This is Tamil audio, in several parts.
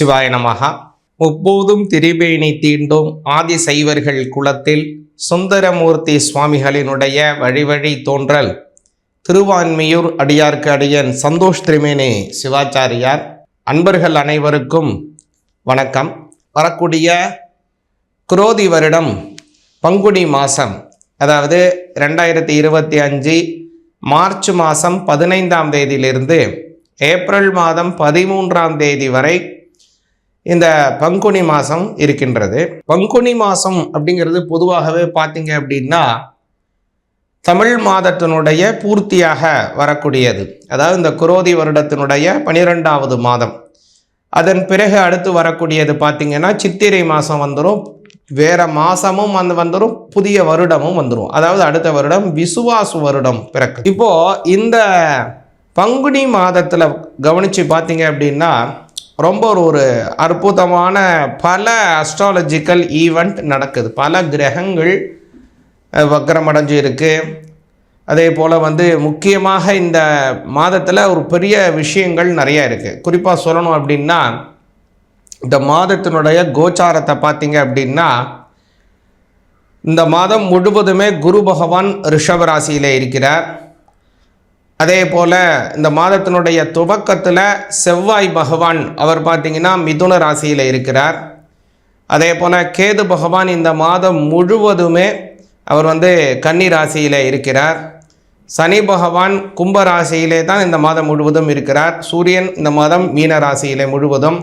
சிவாய நமகா முப்போதும் திரிபேணி தீண்டும் ஆதி சைவர்கள் குலத்தில் சுந்தரமூர்த்தி சுவாமிகளினுடைய வழிவழி தோன்றல். திருவான்மியூர் அடியார்க்கு அடியன் சந்தோஷ் திரிமேனி சிவாச்சாரியார். அன்பர்கள் அனைவருக்கும் வணக்கம். வரக்கூடிய குரோதி வருடம் பங்குனி மாதம் அதாவது ரெண்டாயிரத்தி இருபத்தி அஞ்சு மார்ச் மாதம் பதினைந்தாம் தேதியிலிருந்து ஏப்ரல் மாதம் பதிமூன்றாம் தேதி வரை இந்த பங்குனி மாதம் இருக்கின்றது. பங்குனி மாதம் அப்படிங்கிறது பொதுவாகவே பார்த்தீங்க அப்படின்னா தமிழ் மாதத்தினுடைய பூர்த்தியாக வரக்கூடியது. அதாவது இந்த குரோதி வருடத்தினுடைய பனிரெண்டாவது மாதம். அதன் பிறகு அடுத்து வரக்கூடியது பார்த்திங்கன்னா சித்திரை மாதம் வந்துடும் வேறு மாதமும் வந்து வந்துடும் புதிய வருடமும் வந்துடும் அதாவது அடுத்த வருடம் விசுவாசு வருடம் பிறக்கு. இப்போது இந்த பங்குனி மாதத்தில் கவனித்து பார்த்தீங்க அப்படின்னா ரொம்ப ஒரு ஒரு அற்புதமான பல அஸ்ட்ராலஜிக்கல் ஈவெண்ட் நடக்குது. பல கிரகங்கள் வக்கரமடைஞ்சு இருக்குது அதே போல் வந்து முக்கியமாக இந்த மாதத்தில் ஒரு பெரிய விஷயங்கள் நிறைய இருக்குது குறிப்பாக சொல்லணும் அப்படின்னா இந்த மாதத்தினுடைய கோச்சாரத்தை பார்த்தீங்க அப்படின்னா இந்த மாதம் முழுவதுமே குரு பகவான் ரிஷபராசியில் இருக்கிறார். அதே போல் இந்த மாதத்தினுடைய துவக்கத்தில் செவ்வாய் பகவான் அவர் பார்த்திங்கன்னா மிதுன ராசியில் இருக்கிறார். அதே போல் கேது பகவான் இந்த மாதம் முழுவதுமே அவர் வந்து கன்னி ராசியில் இருக்கிறார். சனி பகவான் கும்ப ராசியிலே தான் இந்த மாதம் முழுவதும் இருக்கிறார். சூரியன் இந்த மாதம் மீன ராசியிலே முழுவதும்.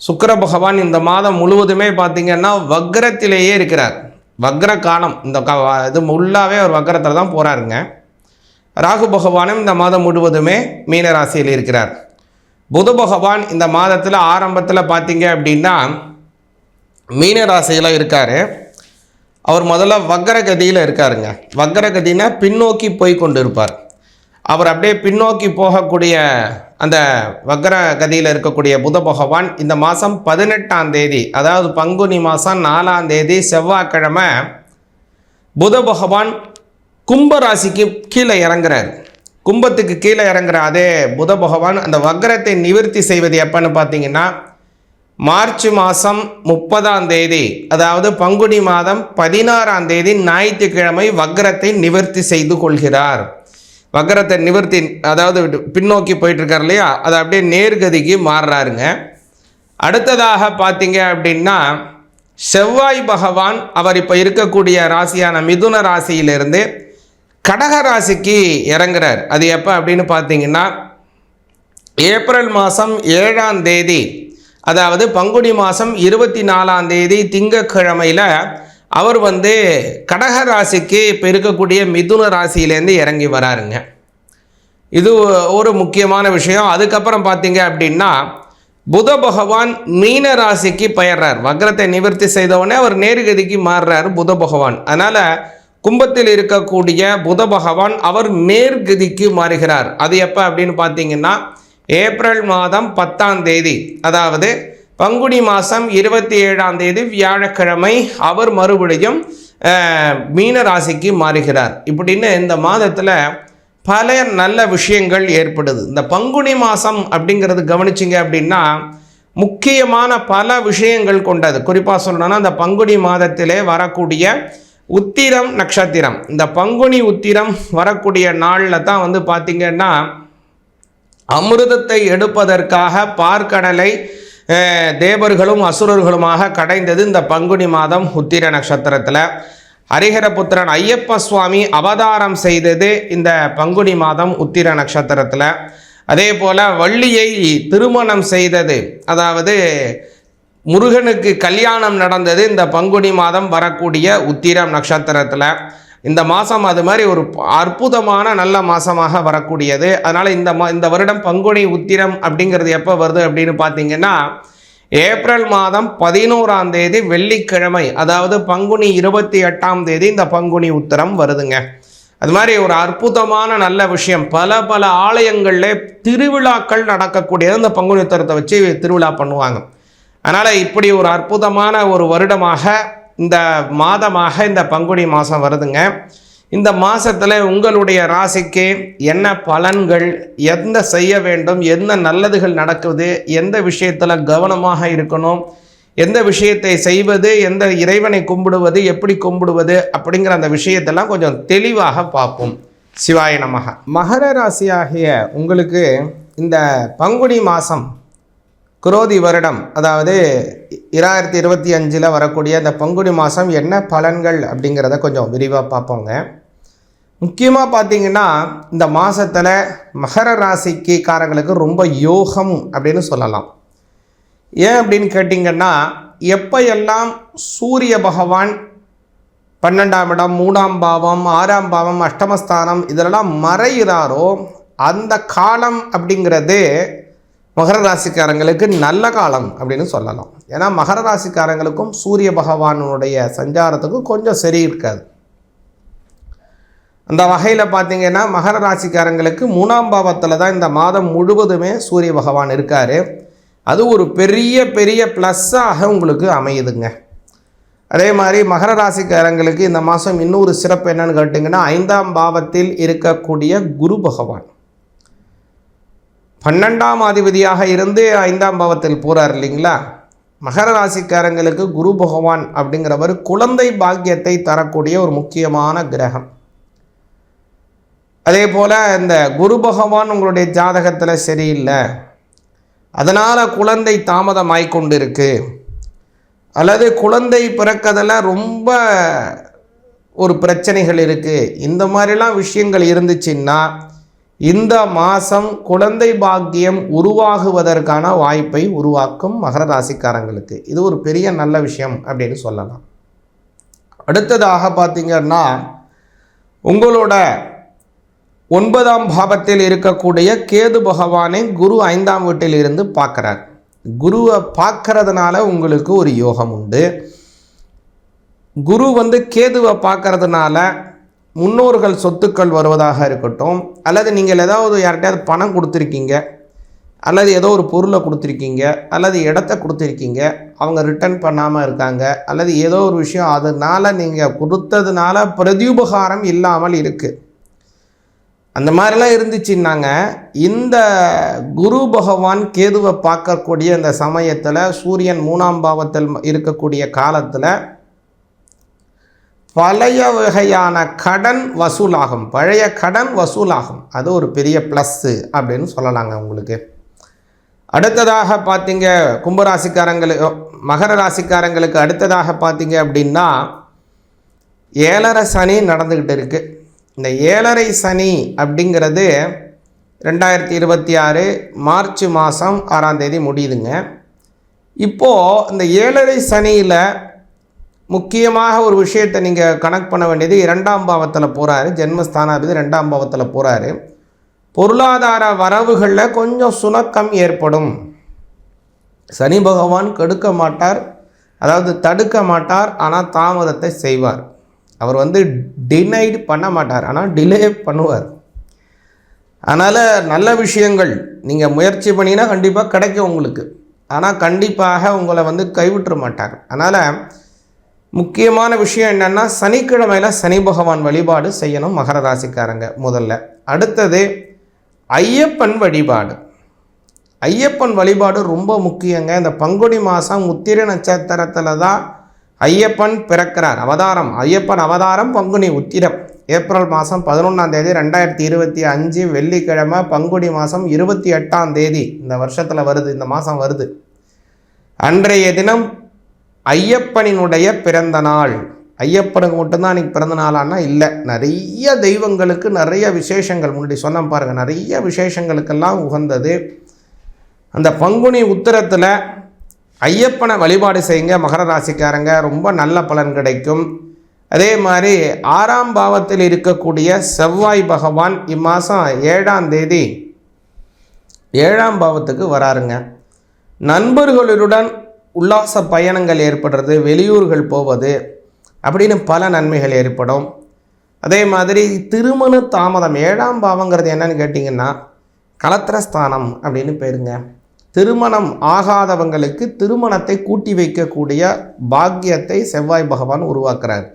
சுக்கர பகவான் இந்த மாதம் முழுவதுமே பார்த்திங்கன்னா வக்ரத்திலேயே இருக்கிறார். வக்ர காலம் இந்த க இது ஃபுல்லாகவே அவர் வக்ரத்தில் தான் போகிறாருங்க ராகு பகவானும் இந்த மாதம் முழுவதுமே மீனராசியில் இருக்கிறார். புத பகவான் இந்த மாதத்தில் ஆரம்பத்தில் பார்த்தீங்க அப்படின்னா மீனராசியில் இருக்கார். அவர் முதல்ல வக்கரகதியில் இருக்காருங்க. வக்கரகதினா பின்னோக்கி போய் கொண்டு இருப்பார் அவர் அப்படியே பின்னோக்கி போகக்கூடிய அந்த வக்ர கதியில் இருக்கக்கூடிய புத பகவான் இந்த மாதம் பதினெட்டாம் தேதி அதாவது பங்குனி மாதம் நாலாம் தேதி செவ்வாய்க்கிழமை புத பகவான் கும்ப ராசிக்கு கீழே இறங்குறாரு. கும்பத்துக்கு கீழே இறங்குற அதே புத பகவான் அந்த வக்ரத்தை நிவர்த்தி செய்வது எப்பன்னு பார்த்தீங்கன்னா மார்ச் மாதம் முப்பதாம் தேதி அதாவது பங்குனி மாதம் பதினாறாம் தேதி ஞாயிற்றுக்கிழமை வக்ரத்தை நிவர்த்தி செய்து கொள்கிறார். வக்ரத்தை நிவர்த்தி அதாவது பின்னோக்கி போயிட்டுருக்கார் இல்லையா? அதை அப்படியே நேர்கதிக்கு மாறுறாருங்க. அடுத்ததாக பார்த்தீங்க அப்படின்னா செவ்வாய் பகவான் அவர் இப்போ இருக்கக்கூடிய ராசியான மிதுன ராசியிலிருந்து கடக ராசிக்கு இறங்குறார். அது எப்போ அப்படின்னு பார்த்தீங்கன்னா ஏப்ரல் மாதம் ஏழாம் தேதி. அதாவது பங்குனி மாதம் இருபத்தி நாலாம் தேதி திங்கக்கிழமையில் அவர் வந்து கடக ராசிக்கு இப்போ இருக்கக்கூடிய மிதுன ராசியிலேருந்து இறங்கி வராருங்க. இது ஒரு முக்கியமான விஷயம். அதுக்கப்புறம் பார்த்தீங்க அப்படின்னா புத பகவான் மீன ராசிக்கு பெயர்றார். வக்ரத்தை நிவர்த்தி செய்தவுடனே அவர் நேர்கதிக்கு மாறுறார் புத பகவான். அதனால் கும்பத்தில் இருக்கக்கூடிய புத பகவான் அவர் நேர்கதிக்கு மாறுகிறார். அது எப்போ அப்படின்னு பார்த்தீங்கன்னா ஏப்ரல் மாதம் பத்தாம் தேதி. அதாவது பங்குனி மாதம் இருபத்தி ஏழாம் தேதி வியாழக்கிழமை அவர் மறுபடியும் மீன ராசிக்கு மாறுகிறார். இப்படின்னு இந்த மாதத்தில் பல நல்ல விஷயங்கள் ஏற்படுது. இந்த பங்குனி மாதம் அப்படிங்கிறது கவனிச்சிங்க அப்படின்னா முக்கியமான பல விஷயங்கள் கொண்டது. குறிப்பாக சொல்லணும்னா அந்த பங்குனி மாதத்திலே வரக்கூடிய உத்திரம் நட்சத்திரம் இந்த பங்குனி உத்திரம் வரக்கூடிய நாளில் தான் வந்து பார்த்திங்கன்னா அமிர்தத்தை எடுப்பதற்காக பார்க்கடலை தேவர்களும் அசுரர்களுமாக கடைந்தது இந்த பங்குனி மாதம் உத்திர நட்சத்திரத்தில். ஹரிஹரபுத்திரன் ஐயப்ப சுவாமி அவதாரம் செய்தது இந்த பங்குனி மாதம் உத்திர நட்சத்திரத்தில். அதே போல் வள்ளியை திருமணம் செய்தது அதாவது முருகனுக்கு கல்யாணம் நடந்தது. இந்த பங்குனி மாதம் வரக்கூடிய உத்திரம் நட்சத்திரத்தில். இந்த மாதம் அது மாதிரி ஒரு அற்புதமான நல்ல மாதமாக வரக்கூடியது. அதனால் இந்த மா இந்த வருடம் பங்குனி உத்திரம் அப்படிங்கிறது எப்போ வருது அப்படின்னு பார்த்தீங்கன்னா ஏப்ரல் மாதம் பதினோராம் தேதி வெள்ளிக்கிழமை அதாவது பங்குனி இருபத்தி எட்டாம் தேதி இந்த பங்குனி உத்திரம் வருதுங்க. அது மாதிரி ஒரு அற்புதமான நல்ல விஷயம். பல பல ஆலயங்களில் திருவிழாக்கள் நடக்கக்கூடியது. இந்த பங்குனி உத்திரத்தை வச்சு திருவிழா பண்ணுவாங்க. அதனால் இப்படி ஒரு அற்புதமான ஒரு வருடமாக இந்த மாதமாக இந்த பங்குனி மாதம் வருதுங்க. இந்த மாதத்தில் உங்களுடைய ராசிக்கு என்ன பலன்கள் எந்த செய்ய வேண்டும் என்ன நல்லதுகள் நடக்குது எந்த விஷயத்தில் கவனமாக இருக்கணும் எந்த விஷயத்தை செய்வது எந்த இறைவனை கும்பிடுவது எப்படி கும்பிடுவது அப்படிங்கிற அந்த விஷயத்தெல்லாம் கொஞ்சம் தெளிவாக பார்ப்போம். சிவாய நமக. மகர ராசியாகிய உங்களுக்கு இந்த பங்குனி மாதம் குரோதி வருடம் அதாவது இராயிரத்தி இருபத்தி அஞ்சில் வரக்கூடிய இந்த பங்குனி மாதம் என்ன பலன்கள் அப்படிங்கிறத கொஞ்சம் விரிவாக பார்ப்போங்க. முக்கியமாக பார்த்தீங்கன்னா இந்த மாதத்தில் மகர ராசிக்கு காரங்களுக்கு ரொம்ப யோகம் அப்படின்னு சொல்லலாம். ஏன் அப்படின்னு கேட்டிங்கன்னா எப்போ எல்லாம் சூரிய பகவான் பன்னெண்டாம் இடம் மூணாம் பாவம் ஆறாம் பாவம் அஷ்டமஸ்தானம் இதெல்லாம் மறைகிறாரோ அந்த காலம் அப்படிங்கிறது மகர ராசிக்காரங்களுக்கு நல்ல காலம் அப்படின்னு சொல்லலாம். ஏன்னா மகர ராசிக்காரங்களுக்கும் சூரிய பகவானுடைய சஞ்சாரத்துக்கும் கொஞ்சம் சரி இருக்காது. அந்த வகையில் பார்த்தீங்கன்னா மகர ராசிக்காரங்களுக்கு மூணாம் பாவத்தில் தான் இந்த மாதம் முழுவதுமே சூரிய பகவான் இருக்கார். அது ஒரு பெரிய பெரிய ப்ளஸ்ஸாக உங்களுக்கு அமையுதுங்க. அதே மாதிரி மகர ராசிக்காரங்களுக்கு இந்த மாதம் இன்னொரு சிறப்பு என்னன்னு கேட்டிங்கன்னா ஐந்தாம் பாவத்தில் இருக்கக்கூடிய குரு பகவான். பன்னெண்டாம் அதிபதியாக இருந்து ஐந்தாம் பாவத்தில் போகிறார் இல்லைங்களா? மகர ராசிக்காரங்களுக்கு குரு பகவான் அப்படிங்கிறவர் குழந்தை பாக்கியத்தை தரக்கூடிய ஒரு முக்கியமான கிரகம். அதே போல் இந்த குரு பகவான் உங்களுடைய ஜாதகத்தில் சரியில்லை. அதனால் குழந்தை தாமதமாய் கொண்டிருக்கு. அல்லது குழந்தை பிறக்கதில் ரொம்ப ஒரு பிரச்சனைகள் இருக்குது இந்த மாதிரிலாம் விஷயங்கள் இருந்துச்சுன்னா இந்த மாதம் குழந்தை பாக்கியம் உருவாகுவதற்கான வாய்ப்பை உருவாக்கும் மகர ராசிக்காரங்களுக்கு. இது ஒரு பெரிய நல்ல விஷயம் அப்படின்னு சொல்லலாம். அடுத்ததாக பார்த்தீங்கன்னா உங்களோட ஒன்பதாம் பாவத்தில் இருக்கக்கூடிய கேது பகவானை குரு ஐந்தாம் வீட்டில் இருந்து பார்க்குறார். குருவை பார்க்கறதுனால உங்களுக்கு ஒரு யோகம் உண்டு. குரு வந்து கேதுவை பார்க்கறதுனால முன்னோர்கள் சொத்துக்கள் வருவதாக இருக்கட்டும் அல்லது நீங்கள் ஏதாவது யார்கிட்டயாவது பணம் கொடுத்துருக்கீங்க அல்லது ஏதோ ஒரு பொருளை கொடுத்துருக்கீங்க அல்லது இடத்த கொடுத்துருக்கீங்க அவங்க ரிட்டர்ன் பண்ணாமல் இருக்காங்க அல்லது ஏதோ ஒரு விஷயம் அதனால் நீங்கள் கொடுத்ததுனால பிரதியுபகாரம் இல்லாமல் இருக்குது அந்த மாதிரிலாம் இருந்துச்சுன்னாங்க. இந்த குரு பகவான் கேதுவை பார்க்கக்கூடிய இந்த சமயத்தில் சூரியன் மூணாம் பாவத்தில் இருக்கக்கூடிய காலத்தில் பழைய வகையான கடன் வசூலாகும். பழைய கடன் வசூலாகும். அது ஒரு பெரிய ப்ளஸ்ஸு அப்படின்னு சொல்லலாங்க உங்களுக்கு. அடுத்ததாக பார்த்தீங்க கும்பராசிக்காரங்களுக்கு மகர ராசிக்காரங்களுக்கு அடுத்ததாக பார்த்தீங்க அப்படின்னா ஏழரை சனி நடந்துக்கிட்டு இருக்குது இந்த ஏழரை சனி அப்படிங்கிறது ரெண்டாயிரத்தி இருபத்தி ஆறு மார்ச் மாதம் ஆறாம் தேதி முடியுதுங்க. இப்போது இந்த ஏழரை சனியில் முக்கியமாக ஒரு விஷயத்தை நீங்கள் கனெக்ட் பண்ண வேண்டியது இரண்டாம் பாவத்தில் போகிறாரு ஜென்மஸ்தானாதிபதி ரெண்டாம் பாவத்தில் போகிறாரு பொருளாதார வரவுகளில் கொஞ்சம் சுணக்கம் ஏற்படும். சனி பகவான் கெடுக்க மாட்டார் அதாவது தடுக்க மாட்டார் ஆனால் தாமதத்தை செய்வார். அவர் வந்து டினைடு பண்ண மாட்டார் ஆனால் டிலே பண்ணுவார். அதனால் நல்ல விஷயங்கள் நீங்கள் முயற்சி பண்ணிங்கன்னா கண்டிப்பாக கிடைக்கும் உங்களுக்கு. ஆனால் கண்டிப்பாக உங்களை வந்து கைவிட்டுற மாட்டார். அதனால் முக்கியமான விஷயம் என்னென்னா சனிக்கிழமையில் சனி பகவான் வழிபாடு செய்யணும் மகர ராசிக்காரங்க முதல்ல. அடுத்தது ஐயப்பன் வழிபாடு. ஐயப்பன் வழிபாடு ரொம்ப முக்கியங்க. இந்த பங்குனி மாதம் உத்திர நட்சத்திரத்தில் தான் ஐயப்பன் பிறக்கிறார். அவதாரம். ஐயப்பன் அவதாரம் பங்குனி உத்திரம். ஏப்ரல் மாதம் பதினொன்றாம் தேதி ரெண்டாயிரத்தி இருபத்தி அஞ்சு வெள்ளிக்கிழமை பங்குனி மாதம் இருபத்தி எட்டாம் தேதி. இந்த வருஷத்தில் வருது இந்த மாதம் வருது. அன்றைய தினம் ஐயப்பனினுடைய பிறந்த நாள். ஐயப்பனுக்கு மட்டும்தான் அன்றைக்கி பிறந்த நாளானா இல்லை. நிறைய தெய்வங்களுக்கு நிறைய விசேஷங்கள். முன்னாடி சொன்ன பாருங்கள் நிறைய விசேஷங்களுக்கெல்லாம் உகந்தது. அந்த பங்குனி உத்தரத்தில் ஐயப்பனை வழிபாடு செய்யுங்க. மகர ராசிக்காரங்க ரொம்ப நல்ல பலன் கிடைக்கும். அதே மாதிரி ஆறாம் பாவத்தில் இருக்கக்கூடிய செவ்வாய் பகவான் இம்மாதம் ஏழாம் தேதி ஏழாம் பாவத்துக்கு வராருங்க. நண்பர்களுடன் உல்லாச பயணங்கள் ஏற்படுறது வெளியூர்கள் போவது அப்படின்னு பல நன்மைகள் ஏற்படும். அதே மாதிரி திருமண தாமதம் ஏழாம் பாவங்கிறது என்னன்னு கேட்டிங்கன்னா கலத்திரஸ்தானம் அப்படின்னு பேருங்க. திருமணம் ஆகாதவங்களுக்கு திருமணத்தை கூட்டி வைக்கக்கூடிய பாக்கியத்தை செவ்வாய் பகவான் உருவாக்குறார்.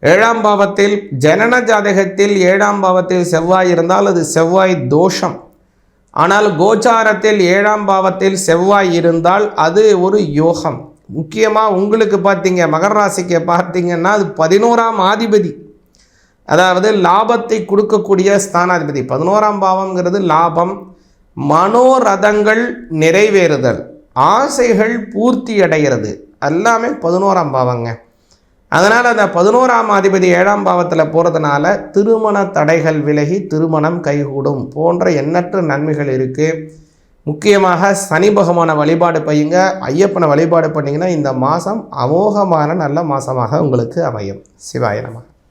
ஏழாம் பாவத்தில் ஜனன ஜாதகத்தில் ஏழாம் பாவத்தில் செவ்வாய் இருந்தால் அது செவ்வாய் தோஷம். ஆனால் கோச்சாரத்தில் ஏழாம் பாவத்தில் செவ்வாய் இருந்தால் அது ஒரு யோகம். முக்கியமாக உங்களுக்கு பார்த்தீங்க மகர ராசிக்கு பார்த்தீங்கன்னா அது பதினோராம் ஆதிபதி. அதாவது லாபத்தை கொடுக்கக்கூடிய ஸ்தானாதிபதி. பதினோராம் பாவம்ங்கிறது லாபம் மனோரதங்கள் நிறைவேறுதல் ஆசைகள் பூர்த்தி அடைகிறது எல்லாமே பதினோராம் பாவங்க. அதனால் அந்த பதினோராம் அதிபதி ஏழாம் பாவத்தில் போகிறதுனால திருமண தடைகள் விலகி திருமணம் கைகூடும் போன்ற எண்ணற்ற நன்மைகள் இருக்குது முக்கியமாக சனி பகவான வழிபாடு பையுங்க. ஐயப்பனை வழிபாடு பண்ணிங்கன்னா இந்த மாதம் அமோகமான நல்ல மாதமாக உங்களுக்கு அமையும். சிவாயனமாக